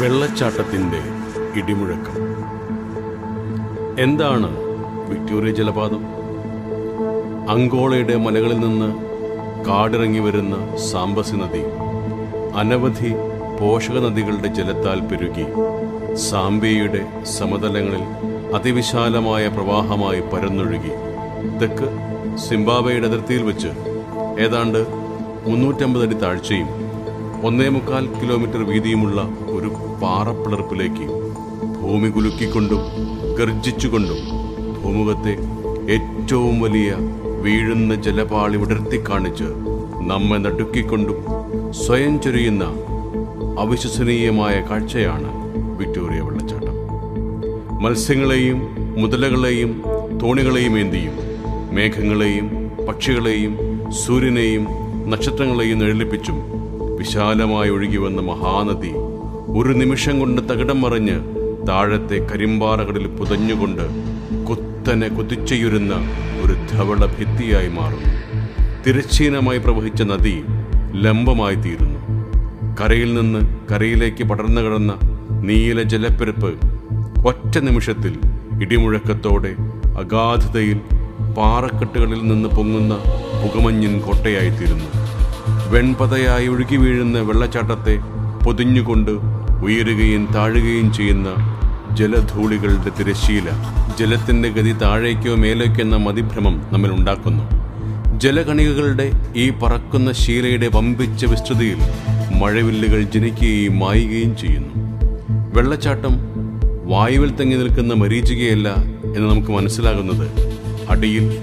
വെള്ളച്ചാട്ടത്തിന്റെ ഇടിമുഴക്കം. എന്താണ് വിക്ടോറിയ ജലപാതം? അങ്കോളയുടെ മലകളിൽ നിന്ന് കാടിറങ്ങി വരുന്ന സാംബസി നദി അനവധി പോഷക നദികളുടെ ജലത്താൽ പെരുകി സാംബിയുടെ സമതലങ്ങളിൽ അതിവിശാലമായ പ്രവാഹമായി പരന്നൊഴുകി. തെക്ക് സിംബാബയുടെ അതിർത്തിയിൽ വെച്ച് ഏതാണ്ട് മുന്നൂറ്റമ്പത് അടി താഴ്ചയും ഒന്നേ മുക്കാൽ കിലോമീറ്റർ വീതിയുമുള്ള പാറപ്പിളർപ്പിലേക്ക് ഭൂമി കുലുക്കിക്കൊണ്ടും ഗർജിച്ചുകൊണ്ടും ഭൂമുഖത്തെ ഏറ്റവും വലിയ വീഴുന്ന ജലപാളി വിടർത്തി കാണിച്ച് നമ്മെ നടുക്കിക്കൊണ്ടും സ്വയം ചൊരിയുന്ന അവിശ്വസനീയമായ കാഴ്ചയാണ് വിക്ടോറിയ വെള്ളച്ചാട്ടം. മത്സ്യങ്ങളെയും മുതലകളെയും തോണികളെയും ഏന്തിയും മേഘങ്ങളെയും പക്ഷികളെയും സൂര്യനെയും നക്ഷത്രങ്ങളെയും എഴുന്നള്ളിപ്പിച്ചും വിശാലമായി ഒഴുകി വന്ന മഹാനദി ഒരു നിമിഷം കൊണ്ട് തകിടം മറിഞ്ഞ് താഴത്തെ കരിമ്പാറകളിൽ പുതഞ്ഞുകൊണ്ട് കുത്തനെ കുതിച്ചയുരുന്ന ഒരു ധവള ഭിത്തിയായി മാറും. തിരശ്ചീനമായി പ്രവഹിച്ച നദി ലംബമായി തീരുന്നു കരയിൽ നിന്ന് കരയിലേക്ക് പടർന്നു കിടന്ന നീല ജലപ്പെരുപ്പ് ഒറ്റ നിമിഷത്തിൽ ഇടിമുഴക്കത്തോടെ അഗാധതയിൽ പാറക്കെട്ടുകളിൽ നിന്ന് പൊങ്ങുന്ന പുകമഞ്ഞിൻ കോട്ടയായിത്തീരുന്നു. വെൺപതയായി ഒഴുകി വീഴുന്ന വെള്ളച്ചാട്ടത്തെ പൊതിഞ്ഞുകൊണ്ട് ഉയരുകയും താഴുകയും ചെയ്യുന്ന ജലധൂളികളുടെ തിരശീല ജലത്തിന്റെ ഗതി താഴേക്കോ മേലേക്കോ എന്ന മതിഭ്രമം നമ്മൾ ഉണ്ടാക്കുന്നു. ജലകണികകളുടെ ഈ പറക്കുന്ന ശീലയുടെ വമ്പിച്ച വിസ്തൃതിയിൽ മഴവില്ലുകൾ ജനിക്കുകയും മായുകയും ചെയ്യുന്നു. വെള്ളച്ചാട്ടം വായുവിൽ തങ്ങി നിൽക്കുന്ന മരീചികയല്ല എന്ന് നമുക്ക് മനസ്സിലാകുന്നത്. അടിയിൽ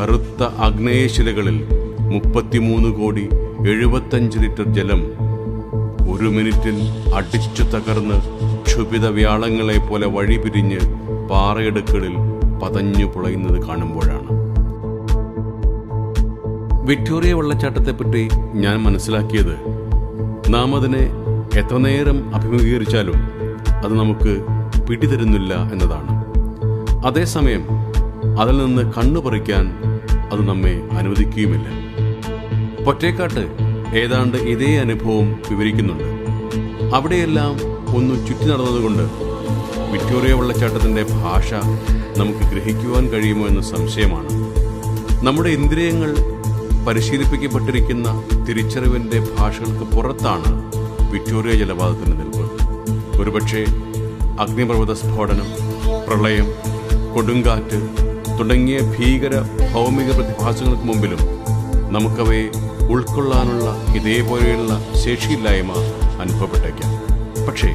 കറുത്ത ആഗ്നേയശിലകളിൽ മുപ്പത്തിമൂന്ന് കോടി എഴുപത്തഞ്ച് ലിറ്റർ ജലം ഒരു മിനിറ്റിൽ അടിച്ചു തകർന്ന് ക്ഷുഭിത വ്യാളങ്ങളെ പോലെ വഴിപിരിഞ്ഞ് പാറയിടുക്കളിൽ പതഞ്ഞു പുളയുന്നത് കാണുമ്പോഴാണ്. വിക്ടോറിയ വെള്ളച്ചാട്ടത്തെപ്പറ്റി ഞാൻ മനസ്സിലാക്കിയത് നാം അതിനെ എത്ര നേരം അഭിമുഖീകരിച്ചാലും അത് നമുക്ക് പിടിതരുന്നില്ല എന്നതാണ്. അതേസമയം അതിൽ നിന്ന് കണ്ണു പറിക്കാൻ അത് നമ്മെ അനുവദിക്കുകയുമില്ല. പൊറ്റേക്കാട്ട് ഏതാണ്ട് ഇതേ അനുഭവം വിവരിക്കുന്നുണ്ട്. അവിടെയെല്ലാം ഒന്ന് ചുറ്റി നടന്നതുകൊണ്ട് വിക്ടോറിയ വെള്ളച്ചാട്ടത്തിന്റെ ഭാഷ നമുക്ക് ഗ്രഹിക്കുവാൻ കഴിയുമോ എന്ന സംശയമാണ്. നമ്മുടെ ഇന്ദ്രിയങ്ങൾ പരിശീലിപ്പിക്കപ്പെട്ടിരിക്കുന്ന തിരിച്ചറിവിന്റെ ഭാഷകൾക്ക് പുറത്താണ് വിക്ടോറിയ ജലപാതത്തിന്റെ നിൽപ്പ്. ഒരുപക്ഷെ അഗ്നിപർവത സ്ഫോടനം പ്രളയം കൊടുങ്കാറ്റ് തുടങ്ങിയ ഭീകര ഭൗമിക പ്രതിഭാസങ്ങൾക്ക് മുമ്പിലും നമുക്കവയെ ഉൾക്കൊള്ളാനുള്ള ഇതേപോലെയുള്ള ശേഷിയില്ലായ്മ അനുഭവപ്പെട്ടേക്കാം. പക്ഷേ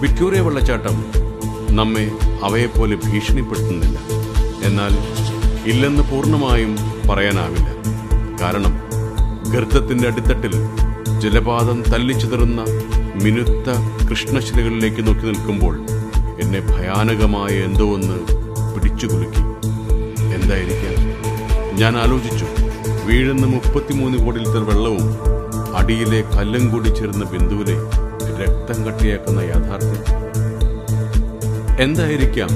വിക്ടോറിയ വെള്ളച്ചാട്ടം നമ്മെ അവയെപ്പോലെ ഭീഷണിപ്പെടുത്തുന്നില്ല. എന്നാൽ ഇല്ലെന്ന് പൂർണമായും പറയാനാവില്ല. കാരണം ഗർത്തത്തിന്റെ അടിത്തട്ടിൽ ജലപാതം തല്ലിച്ചിതറുന്ന മിനുത്ത കൃഷ്ണശിലകളിലേക്ക് നോക്കി നിൽക്കുമ്പോൾ എന്നെ ഭയാനകമായ എന്തോ ഒന്ന് പിടിച്ചു കുലുക്കി എന്തായിരിക്കാം? ഞാൻ ആലോചിച്ചു. വീഴുന്ന മുപ്പത്തിമൂന്ന് കോടി ലിറ്റർ വെള്ളവും അടിയിലെ കല്ലും കൂടി ചേർന്ന ബിന്ദുവിലെ രക്തം കട്ടിയാക്കുന്ന യാഥാർത്ഥ്യം. എന്തായിരിക്കാം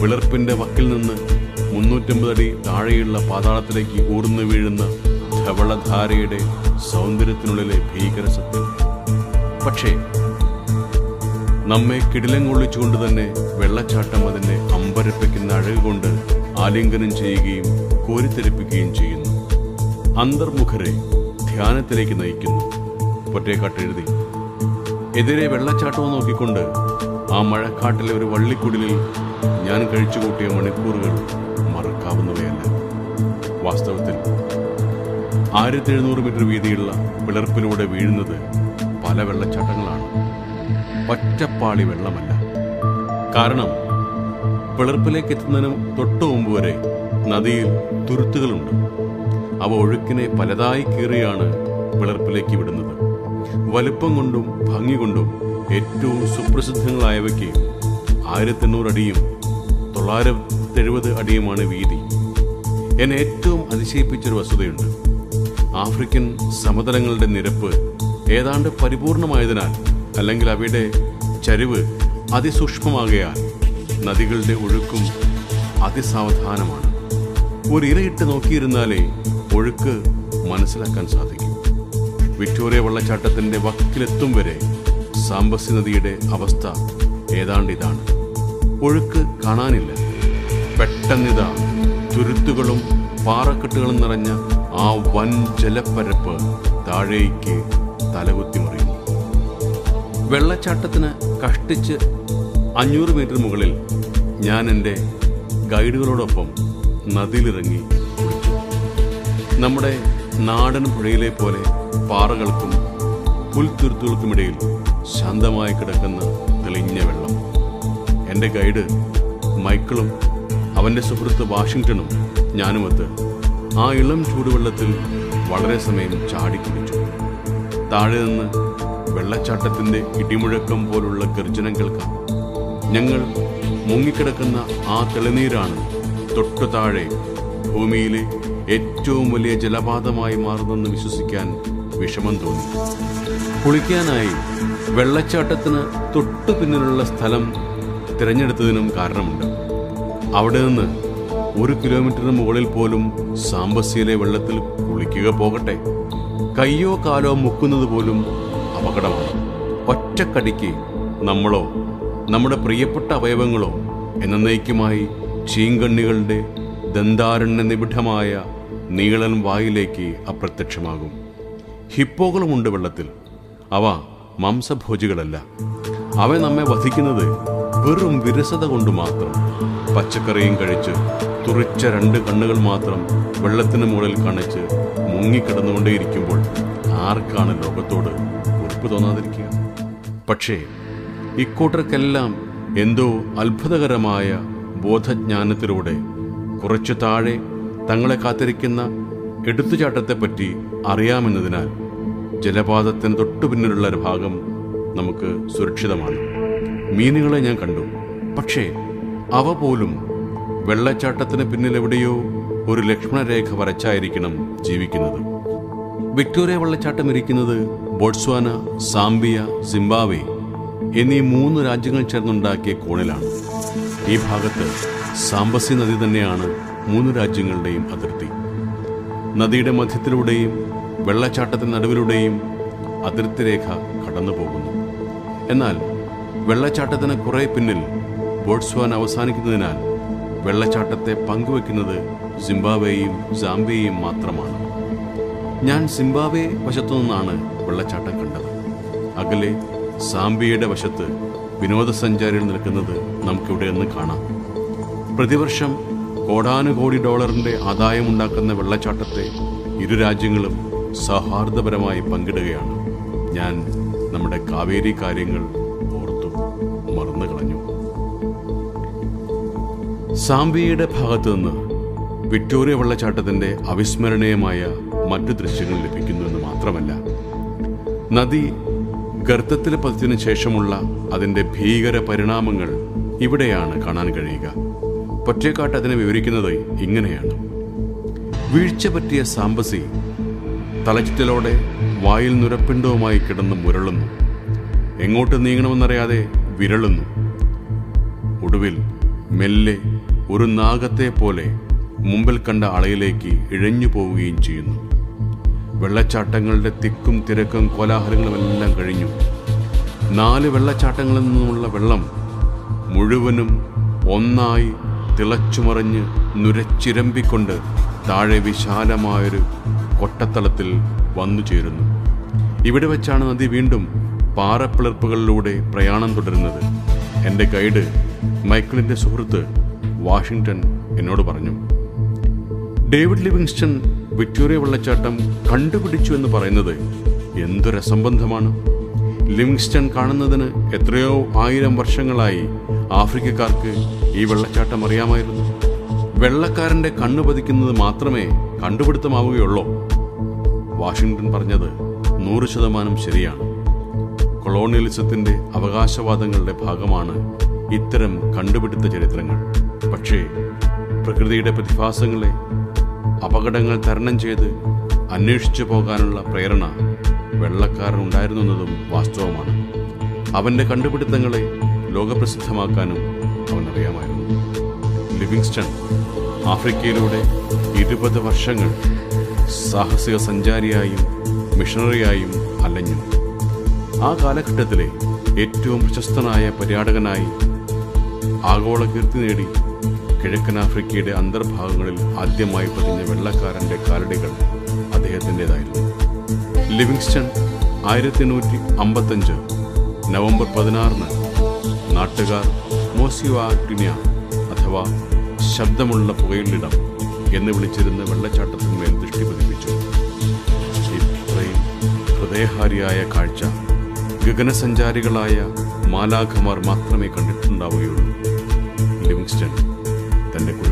വിളർപ്പിന്റെ വക്കിൽ നിന്ന് മുന്നൂറ്റമ്പത് അടി താഴെയുള്ള പാതാളത്തിലേക്ക് ഊർന്നു വീഴുന്ന ധവളധാരയുടെ സൗന്ദര്യത്തിനുള്ളിലെ ഭീകര സത്യം? പക്ഷേ നമ്മെ കിടിലം കൊള്ളിച്ചുകൊണ്ട് തന്നെ വെള്ളച്ചാട്ടം അതിനെ അമ്പരപ്പിക്കുന്ന അഴകുകൊണ്ട് ആലിംഗനം ചെയ്യുകയും കോരിത്തെരിപ്പിക്കുകയും ചെയ്യുന്നു. അന്തർമുഖരെ ധ്യാനത്തിലേക്ക് നയിക്കുന്നു. ഒറ്റേക്കാട്ട് എഴുതി. എതിരെ വെള്ളച്ചാട്ടവും നോക്കിക്കൊണ്ട് ആ മഴക്കാട്ടിലെ ഒരു വള്ളിക്കുടിലിൽ ഞാൻ കഴിച്ചുകൂട്ടിയ മണിക്കൂറുകൾ മറക്കാവുന്നവയല്ല. വാസ്തവത്തിൽ ആയിരത്തി എഴുന്നൂറ് മീറ്റർ വീതിയുള്ള പിളർപ്പിലൂടെ വീഴുന്നത് പല വെള്ളച്ചാട്ടങ്ങളാണ്. ഒറ്റപ്പാളി വെള്ളമല്ല. കാരണം പിളർപ്പിലേക്ക് എത്തുന്നതിന് തൊട്ടു മുമ്പ് വരെ നദിയിൽ തുരുത്തുകളുണ്ട്. അവ ഒഴുക്കിനെ പലതായി കീറിയാണ് വിളർപ്പിലേക്ക് വിടുന്നത്. വലുപ്പം കൊണ്ടും ഭംഗി കൊണ്ടും ഏറ്റവും സുപ്രസിദ്ധങ്ങളായവയ്ക്ക് ആയിരത്തി എണ്ണൂറ് അടിയും തൊള്ളായിരത്തി എഴുപത് അടിയുമാണ് വീതി. എന്നെ ഏറ്റവും അതിശയിപ്പിച്ചൊരു വസ്തുതയുണ്ട്. ആഫ്രിക്കൻ സമതലങ്ങളുടെ നിരപ്പ് ഏതാണ്ട് പരിപൂർണമായതിനാൽ അല്ലെങ്കിൽ അവയുടെ ചരിവ് അതിസൂക്ഷ്മമാകയാൽ നദികളുടെ ഒഴുക്കും അതിസാവധാനമാണ്. ഒരു ഇരയിട്ട് നോക്കിയിരുന്നാലേ ഒഴുക്ക് മനസ്സിലാക്കാൻ സാധിക്കും. വിക്ടോറിയ വെള്ളച്ചാട്ടത്തിന്റെ വക്കിലെത്തും വരെ സാമ്പസി നദിയുടെ അവസ്ഥ ഏതാണ്ട് ഇതാണ്. ഒഴുക്ക് കാണാനില്ല. പെട്ടെന്നിതാ തുരുത്തുകളും പാറക്കെട്ടുകളും നിറഞ്ഞ ആ വൻ ജലപ്പരപ്പ് താഴേക്ക് തലകുത്തി മറിയുന്നു. വെള്ളച്ചാട്ടത്തിന് കഷ്ടിച്ച് അഞ്ഞൂറ് മീറ്റർ മുകളിൽ ഞാൻ എന്റെ ഗൈഡുകളോടൊപ്പം നദിയിലിറങ്ങി നമ്മുടെ നാടൻ പുഴയിലെ പോലെ പാറകൾക്കും പുൽത്തുരുത്തുകൾക്കുമിടയിൽ ശാന്തമായി കിടക്കുന്ന തെളിഞ്ഞ വെള്ളം. എന്റെ ഗൈഡ് മൈക്കിളും അവന്റെ സുഹൃത്ത് വാഷിങ്ടണും ഞാനുമൊത്ത് ആ ഇളം ചൂടുവെള്ളത്തിൽ വളരെ സമയം ചാടിക്കുടിച്ചു താഴെ നിന്ന് വെള്ളച്ചാട്ടത്തിന്റെ ഇടിമുഴക്കം പോലുള്ള ഗർജനം കേൾക്കാം. ഞങ്ങൾ മുങ്ങിക്കിടക്കുന്ന ആ തെളിനീരാണ് തൊട്ടു താഴെ ഭൂമിയിലെ ഏറ്റവും വലിയ ജലപാതമായി മാറുന്നെന്ന് വിശ്വസിക്കാൻ വിഷമം തോന്നി. കുളിക്കാനായി വെള്ളച്ചാട്ടത്തിന് തൊട്ടു പിന്നിലുള്ള സ്ഥലം തിരഞ്ഞെടുത്തതിനും കാരണമുണ്ട്. അവിടെ നിന്ന് ഒരു കിലോമീറ്ററിന് മുകളിൽ പോലും സാമ്പസിയിലെ വെള്ളത്തിൽ കുളിക്കുക പോകട്ടെ. കയ്യോ കാലോ മുക്കുന്നത് പോലും അപകടമാണ്. ഒറ്റക്കടിക്ക് നമ്മളോ നമ്മുടെ പ്രിയപ്പെട്ട അവയവങ്ങളോ എന്നേക്കുമായി ചീങ്കണ്ണികളുടെ ദന്താരണ്യ നിബിഡമായ നീളൻ വായിലേക്ക് അപ്രത്യക്ഷമാകും. ഹിപ്പോകളുമുണ്ട് വെള്ളത്തിൽ. അവ മാംസഭോജികളല്ല. അവ നമ്മെ വധിക്കുന്നത് വെറും വിരസത കൊണ്ട് മാത്രം. പച്ചക്കറിയും കഴിച്ച് തുറിച്ച രണ്ട് കണ്ണുകൾ മാത്രം വെള്ളത്തിന് മുകളിൽ കണച്ച് മുങ്ങിക്കിടന്നുകൊണ്ടേയിരിക്കുമ്പോൾ ആർക്കാണ് ലോകത്തോട് ഉറപ്പ് തോന്നാതിരിക്കുക? പക്ഷേ ഇക്കൂട്ടർക്കെല്ലാം എന്തോ അത്ഭുതകരമായ ബോധജ്ഞാനത്തിലൂടെ കുറച്ചു താഴെ തങ്ങളെ കാത്തിരിക്കുന്ന എടുത്തുചാട്ടത്തെപ്പറ്റി അറിയാമെന്നതിനാൽ ജലപാതത്തിന് തൊട്ടു പിന്നിലുള്ള ഒരു ഭാഗം നമുക്ക് സുരക്ഷിതമാണ്. മീനുകളെ ഞാൻ കണ്ടു. പക്ഷേ അവ പോലും വെള്ളച്ചാട്ടത്തിന് പിന്നിൽ എവിടെയോ ഒരു ലക്ഷ്മണരേഖ വരച്ചായിരിക്കണം ജീവിക്കുന്നത്. വിക്ടോറിയ വെള്ളച്ചാട്ടം ഇരിക്കുന്നത് ബോട്സ്വാന സാംബിയ സിംബാവെ എന്നീ മൂന്ന് രാജ്യങ്ങൾ ചേർന്നുണ്ടാക്കിയ കോണിലാണ്. ഈ ഭാഗത്ത് സാമ്പസി നദി തന്നെയാണ് മൂന്ന് രാജ്യങ്ങളുടെയും അതിർത്തി. നദിയുടെ മധ്യത്തിലൂടെയും വെള്ളച്ചാട്ടത്തിന് നടുവിലൂടെയും അതിർത്തി രേഖ കടന്നു പോകുന്നു എന്നാൽ വെള്ളച്ചാട്ടത്തിന് കുറെ പിന്നിൽ ബോട്സ്വാൻ അവസാനിക്കുന്നതിനാൽ വെള്ളച്ചാട്ടത്തെ പങ്കുവെക്കുന്നത് സിംബാബ്വേയും സാംബിയയും മാത്രമാണ്. ഞാൻ സിംബാബ്വെ വശത്തു നിന്നാണ് വെള്ളച്ചാട്ടം കണ്ടത്. അകലെ സാംബിയയുടെ വശത്ത് വിനോദസഞ്ചാരികൾ നിൽക്കുന്നത് നമുക്കിവിടെ നിന്ന് കാണാം. പ്രതിവർഷം കോടാനുകോടി ഡോളറിന്റെ ആദായമുണ്ടാക്കുന്ന വെള്ളച്ചാട്ടത്തെ ഇരു രാജ്യങ്ങളും സൗഹാർദ്ദപരമായി പങ്കിടുകയാണ്. ഞാൻ നമ്മുടെ കാവേരി കാര്യങ്ങൾ ഓർത്തു മറന്നു കളഞ്ഞു. സാംബിയുടെ ഭാഗത്തു നിന്ന് വിക്ടോറിയ വെള്ളച്ചാട്ടത്തിന്റെ അവിസ്മരണീയമായ മറ്റു ദൃശ്യങ്ങൾ ലഭിക്കുന്നുവെന്ന് മാത്രമല്ല നദി ഗർത്തത്തിൽ പതിച്ചതിനു ശേഷമുള്ള അതിന്റെ ഭീകര പരിണാമങ്ങൾ ഇവിടെയാണ് കാണാൻ കഴിയുക. പൊറ്റേക്കാട്ട് അതിനെ വിവരിക്കുന്നത് ഇങ്ങനെയാണ്. വീഴ്ച പറ്റിയ സാമ്പസി തലചുറ്റലോടെ വായിൽ നുരപ്പിണ്ടവുമായി കിടന്ന് മുരളുന്നു. എങ്ങോട്ട് നീങ്ങണമെന്നറിയാതെ വിരളുന്നു. ഒടുവിൽ മെല്ലെ ഒരു നാഗത്തെ പോലെ മുമ്പിൽ കണ്ട അളയിലേക്ക് ഇഴഞ്ഞു പോവുകയും ചെയ്യുന്നു. വെള്ളച്ചാട്ടങ്ങളുടെ തിക്കും തിരക്കും കോലാഹലങ്ങളുമെല്ലാം കഴിഞ്ഞു. നാല് വെള്ളച്ചാട്ടങ്ങളിൽ നിന്നുമുള്ള വെള്ളം മുഴുവനും ഒന്നായി തിളച്ചുമറിഞ്ഞ് നുരച്ചിരമ്പിക്കൊണ്ട് താഴെ വിശാലമായൊരു കൊട്ടത്തളത്തിൽ വന്നു ചേരുന്നു. ഇവിടെ വെച്ചാണ് നദി വീണ്ടും പാറപ്പിളർപ്പുകളിലൂടെ പ്രയാണം തുടരുന്നത്. എന്റെ ഗൈഡ് മൈക്കിളിന്റെ സുഹൃത്ത് വാഷിങ്ടൺ എന്നോട് പറഞ്ഞു. ഡേവിഡ് ലിവിങ്സ്റ്റൺ വിക്ടോറിയ വെള്ളച്ചാട്ടം കണ്ടുപിടിച്ചു എന്ന് പറയുന്നത് എന്തൊരു അസംബന്ധമാണ് ലിവിങ്സ്റ്റൺ കാണുന്നതിന് എത്രയോ ആയിരം വർഷങ്ങളായി ആഫ്രിക്കക്കാർക്ക് ഈ വെള്ളച്ചാട്ടം അറിയാമായിരുന്നു. വെള്ളക്കാരന്റെ കണ്ണു പതിക്കുന്നത് മാത്രമേ കണ്ടുപിടുത്തമാവുകയുള്ളൂ. വാഷിങ്ടൺ പറഞ്ഞത് നൂറ് ശതമാനം ശരിയാണ്. കൊളോണിയലിസത്തിന്റെ അവകാശവാദങ്ങളുടെ ഭാഗമാണ് ഇത്തരം കണ്ടുപിടുത്ത ചരിത്രങ്ങൾ. പക്ഷേ പ്രകൃതിയുടെ പ്രതിഭാസങ്ങളെ അപകടങ്ങൾ തരണം ചെയ്ത് അന്വേഷിച്ചു പോകാനുള്ള പ്രേരണ വെള്ളക്കാരൻ ഉണ്ടായിരുന്നു എന്നതും വാസ്തവമാണ്. അവന്റെ കണ്ടുപിടുത്തങ്ങളെ ലോകപ്രസിദ്ധമാക്കാനും അവൻ അറിയാമായിരുന്നു ലിവിങ്സ്റ്റൺ ആഫ്രിക്കയിലൂടെ ഇരുപത് വർഷങ്ങൾ സാഹസിക സഞ്ചാരിയായും മിഷണറിയായും അലഞ്ഞു. ആ കാലഘട്ടത്തിലെ ഏറ്റവും പ്രശസ്തനായ പര്യാടകനായി ആഗോള കീർത്തി നേടി കിഴക്കൻ ആഫ്രിക്കയുടെ അന്തർഭാഗങ്ങളിൽ ആദ്യമായി പതിഞ്ഞ വെള്ളക്കാരന്റെ കാലടികൾ അദ്ദേഹത്തിന്റെതായിരുന്നു ലിവിങ്സ്റ്റൺ ആയിരത്തി എണ്ണൂറ്റി അമ്പത്തഞ്ച് നവംബർ പതിനാറിന് നാട്ടുകാർ മോസിവാട്ടിനിയ അഥവാ ശബ്ദമുള്ള പുകയിലിടം എന്ന് വിളിച്ചിരുന്ന വെള്ളച്ചാട്ടത്തിന്മേൽ ദൃഷ്ടി പതിപ്പിച്ചു. ഇത്രയും ഹൃദയഹാരിയായ കാഴ്ച ഗഗനസഞ്ചാരികളായ മാലാഖമാർ മാത്രമേ കണ്ടിട്ടുണ്ടാവുകയുള്ളൂ. ലിവിങ്സ്റ്റൺ തന്റെ കുടുംബ